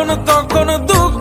মনের মতো যখন তখন দুঃখ দিবা কারে